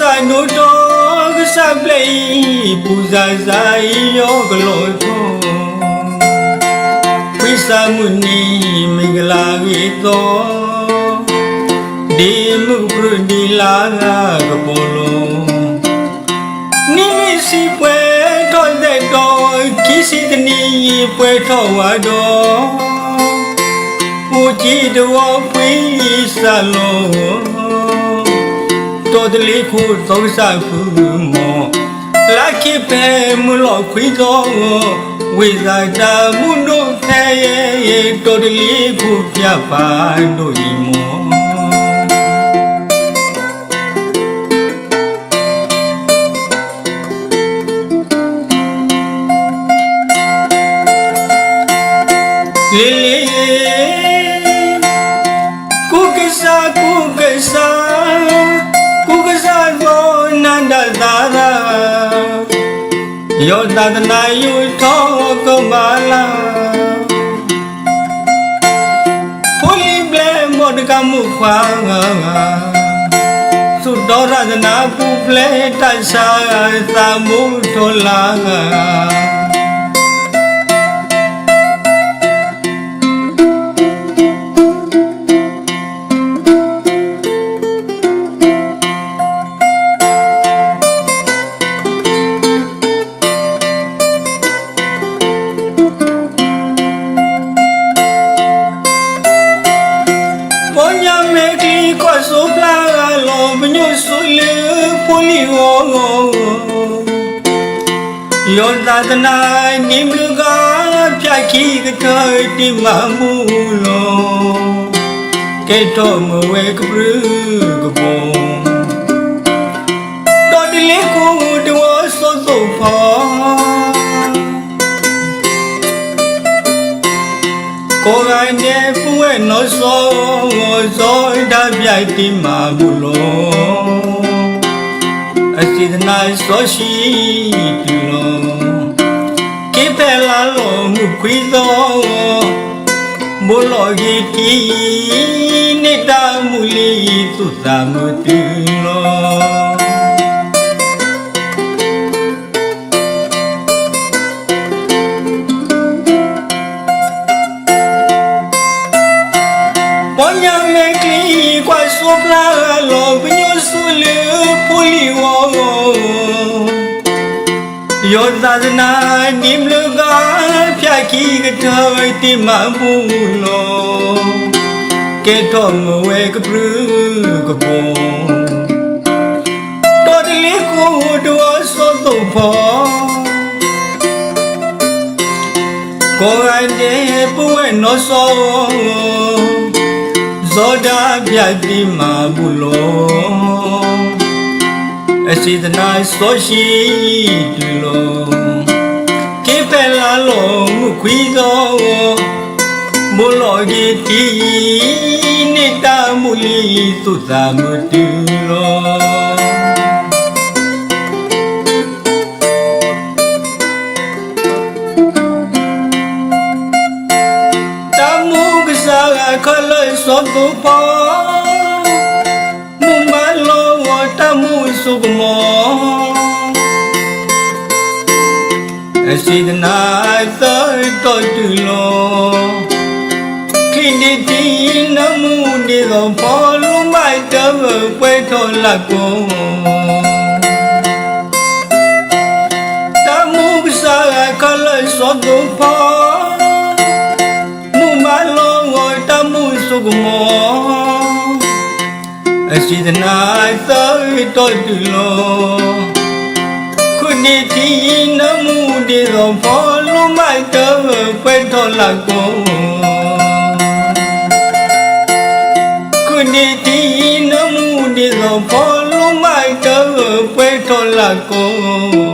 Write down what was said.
ဆိုင်နိုတော်ကဆပ်လေပူဇာဆိုင်ယောကလောထုံပိစာမုနီမင်္ဂလာဝေတော်ဒီမှုပရဒီလာကကပေါ်လုံးနိမိစီပွဲတော်တဲ့တော်ခိစီတနီပွဲတော်ဝါတော်ပူကြည်တော်ပွေးစလုံး တော်တလေးခုသုံးစားခုမောလာခိပဲမလို့ခွေတော်ဝိဇာတာမှုတို့ဖဲရဲ့တော်တလေးခုပြပါတို့ဤမောလေလေ နန္ဒသာရာယောတတနာယုထောကမလာပူလီဘလေမောဒကမှုခွာသုတော်ရဒနာပူပလေတဆာသာမုထောလာ Ponya poli wo Yon dadana nimluga pyaki gatoy ti mamu lo Keto mwe kabru gabo Dodile ku dwo so so pa ကိုယ်တိုင်နဲ့ပူဝဲနော်စောဇောဓာပြိုက်တိမာဘူးလို့အ စီဒနာစောရှိတူလို့ကိပလာလို့မူခွေသောဘလောဂီတီနေတာမူလီသူသမတူလို့ Ponya mekli kwa sopla lo binyo sule puli wo Yo dadna nimluga pyaki gatoy ti mabu lo Ke to mwe kapru kapo To dili ku do so to po ကိုယ်တိုင်တဲ့ပွေးနော်ဆောဇောဒပြတ်ဒီမှာဘူးလို့ အစီဒနာစောရှိတူလို့ကေပလာလုံးမခွီသောဘလောကြီးတီနေတာမူလီသူသမတူလို့တမှုကစားခလွတ်စောတူပေါ် မှုစုကမောအစီဒနာသောတော်တူလောခိနိတိနမှုနေသောပေါ်လုံးမိုက်တ ရှိဒနာသောတော်တူလောခုနှစ်တီနမှုဒီသောဘောလုံးမိုက်တော့ပွဲတော်လာကိုခုနှစ်တီနမှုဒီသောဘောလုံးမိုက်တော့ပွဲတော်လာကို